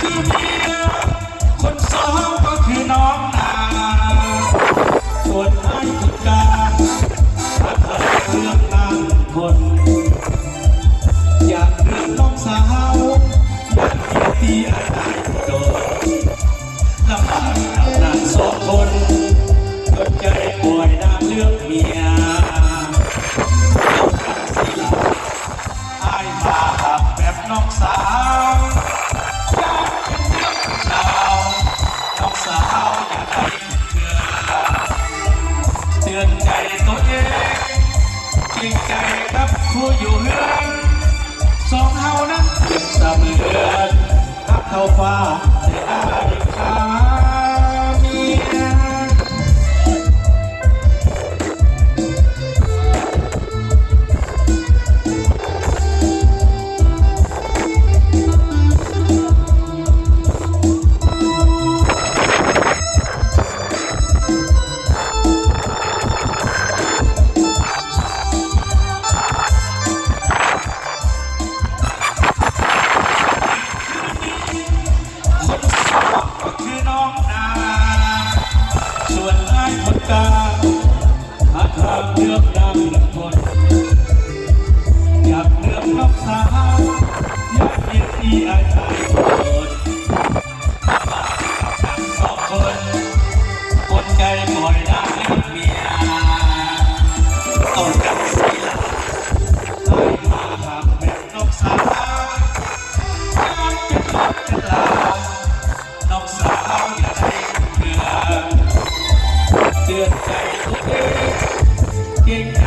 คือพี่ เข้าฟ้า น้องสาวอย่าได้เบื่อเตือนใจตัวเองเก่ง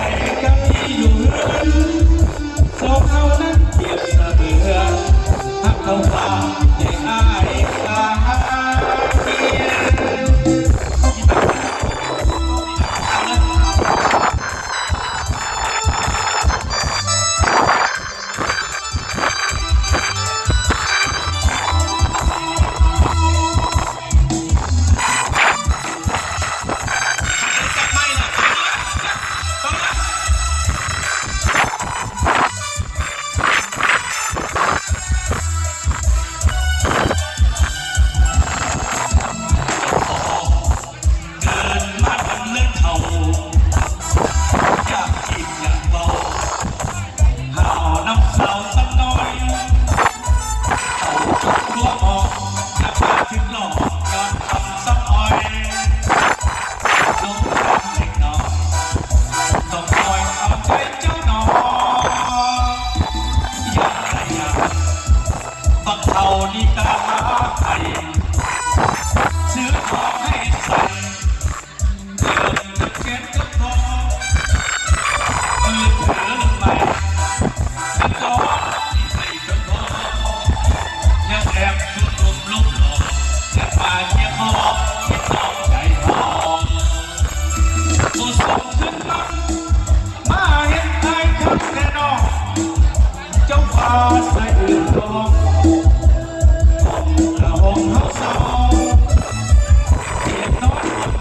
นิกเท่า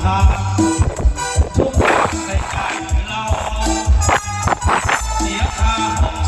ทางทุกอย่างในใจเราเสียค่าห้อง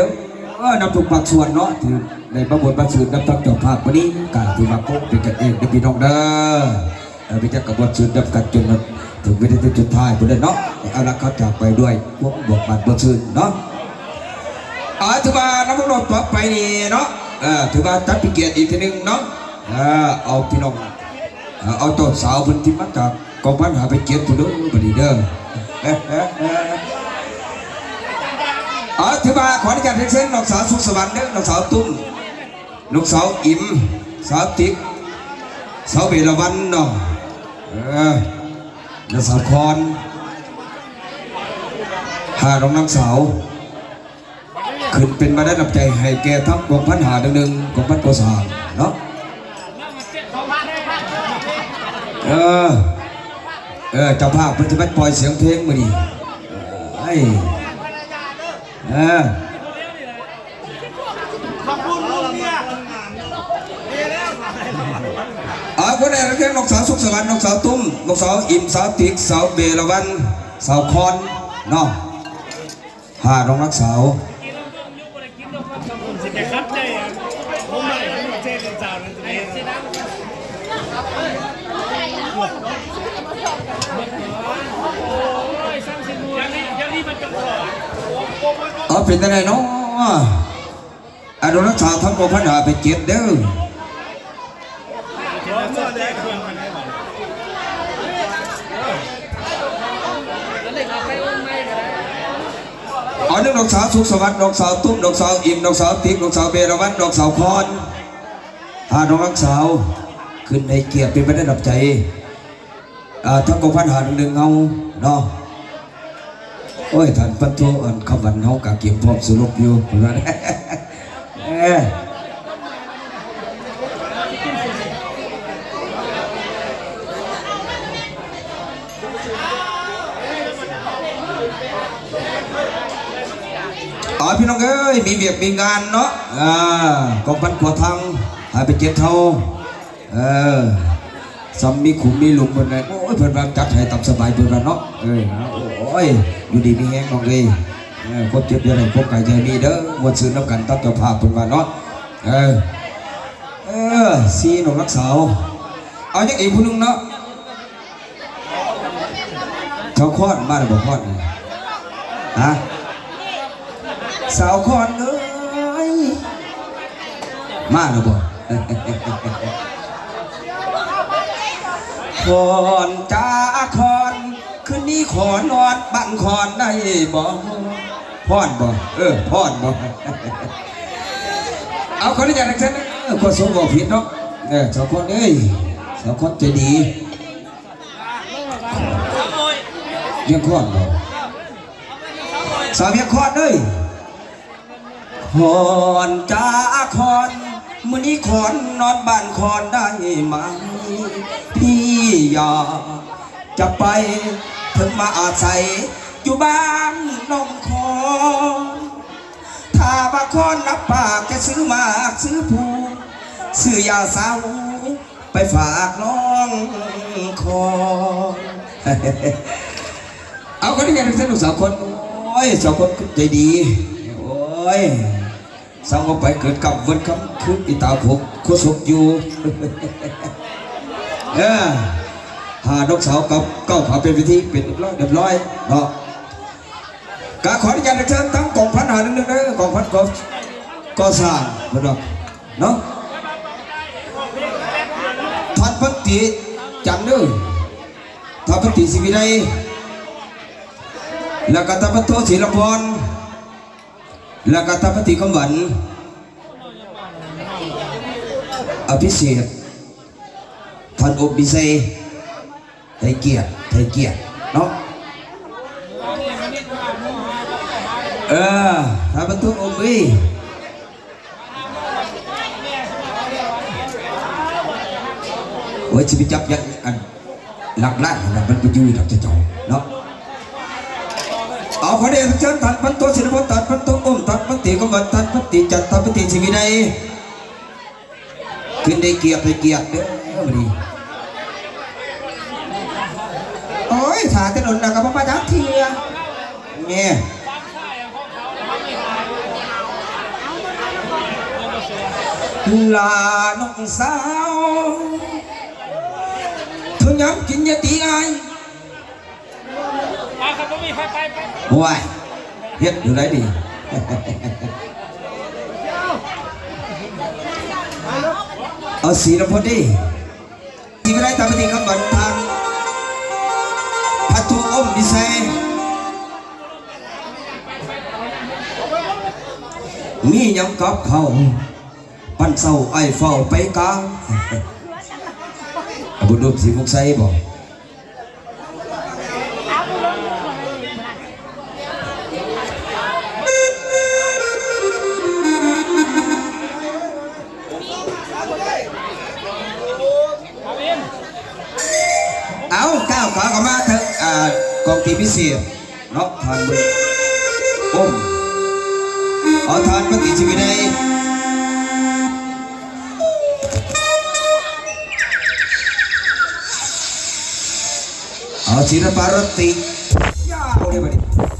บอกขอใจเด้อเออนำทุกภาคส่วนเนาะที่ในพระบทพระสื่อนำทั้งเจ้าภาควันนี้การที่มาโค้งเป็นกันเองเด้อพี่น้องเด้อเออพี่จะกับบทสื่อนำกันจนถึงวินาทีสุดท้ายพุ่นเด้อเนาะเอาละครับจากไปด้วยพวกบทบาทบทสื่อเนาะอาถือว่าน้ำมันต่อไปนี่เนาะเออถือว่าจัดพิเกียรติอีกทีหนึงเนาะเออเอาพี่น้องเออเอาต้นสาวเพิ่นที่มาจากกองพันหาไปเกียรติผู้เด้อบัดนี้เด้อ เออเอ้อเอ้อเอาถือว่าขอนุญาตเรียนเชิญน้องสาวสุขสวรรค์เด้อน้องสาวตุ้มน้องสาวอิ่มสาวติ๊กสาวเบลวันเนาะเออน้องสาวคอนหาน้องนางสาวขึ้นเป็นมาได้นำใจให้แกทั้งกองพันหาหนึ่งกองพันกสาเนาะเออเออเจ้าภาพเพิ่นจะไปปล่อยเสียงเพลงมื้อนี้เอ้ย เออขอบคุณลุงเนี่ยเอาคนไหนนักเรียนนกสาวสุขสวัสดิ์นกสาวตุ้มนกสาวอิ่มสาวติ๊กสาวเบลวันสาวคอนเนาะหาน้องรักสาว สิแต่ครับใจอะผมไม่ผมเจ๊เป็นสาวนั่นเองสินะยังนี่ยังนี่มันจะขอ เป็นอะไรเนาะอนุรักษาทั้งปวงพันหาไปเก็บเด้อองมันได้หมดเอนึ่งดอกสาวสุขสวัสดิ์ดอกสาวตุ้มดอกสาวอิ่มดอกสาวติ๊กดอกสาวเบลวันดอกสาวคอนหาน้องรักสาวขึ้นในเกียรติเป็นไปได้ดับใจทั้งปวงพันหาหนึ่งเงาเนาะ โอ้ยท่านปันโทอันคำวันเฮากะเก็บพร้อมสรุปอยู่เห็นเอ้ยอ๋อพี่น้องเอ้ยมีเวียกมีงานเนาะอ่ากองพันขวทางหายไปเจ็ดเท่าเออ ซัมมีขุมมีหลุมบนไหนโอ้ยเพิ่นว่าจัดให้ตับสบายเพิ่นว่าเนาะเออเอาโอ้ยอยู่ดีมีแฮงน้องเอ้ยเออพบเจ็บยังไงพบไก่ใจมีเด้อมวนซื้อน้ำกันตับเจ้าภาพเพิ่นว่าเนาะเออเออซีหนุ่มรักสาวเอาจังอีกผู้นึงเนาะเขาคลอดมาหรือบ่คลอดนี่ฮะสาวคอนเอ้ยมาแล้วบ่ คอนจ้าคอนคืนนี้ขอนอนบ้านคอนได้บ่พอนบ่เออพอนบ่เอาคนนี้จากนักเทนเออคนสมบอกผิดเนาะเออสาวคอนเอ้ยสาวคอนใจดีเรียกคอนบ่สาวเรียกคอนเอ้ยคอนจ้าคอนมื้อนี้คอนนอนบ้านคอนได้ไหมพี่ อยากจะไปถึงมาอาศัยอยู่บ้านน้องคอนถ้าว่าคอนรับปากจะซื้อมากซื้อผูกซื้อยาสาวไปฝากน้องคอนเอาคนนี้กันสนุกสาวคนโอ้ยสาวคนใจดีโอ้ยสาวไปเกิดกับวันคำคืนอีตาผมโคศกอยู่เออ หาดอกสาวกับเก้าขาเป็นพิธีเป็นเรียบร้อยเรียบร้อยเนาะกาขออนุญาตเชิญทั้งกองพันหาหนึ่งหนึ่งเด้อกองพันก็ก็สร้างเนาะเนาะท่านพันติจันเด้อท่านพันติศิวิไลแล้วก็ท่านพันโทศิลพรแล้วก็ท่านพันติคำหวันอภิเษกท่านอบดิเซ ไทยเกียรติไทยเกียรติเนาะเออถ้าบรรทุกอมวีโอ้ยจะไปจับยันอันหลักล้านนะมันไปอยู่ดับจะจ้าเนาะเอาขอเดชเชิญท่านพันตัวศิลปะท่านพันตัวอมท่านพันติกบันท่านพันติจันทร์ท่านพันติชีวิไนขึ้นได้เกียรติเกียรติเด้อมาดี โอ้ยขาถนนนะกับมาจักเทียเนี่ยลาน้องสาวเธอย้ำกินยาตีไอายมาครับว้ายเฮ็ดอยู่ไรดีเอาสีละพอดีที่ไม่ได้ทำปฏิคำบันทันพั ทุอมดิเซมีหยังกับเขาปันเศร้าไอ้เฝ้าไปกาบุญดมสีมุกไซบอก ของตีพิเศษรับทานบุญอมเอาทานปฏิชีวิตได้เอาจิรปารติยาโอเคไปดิ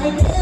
ค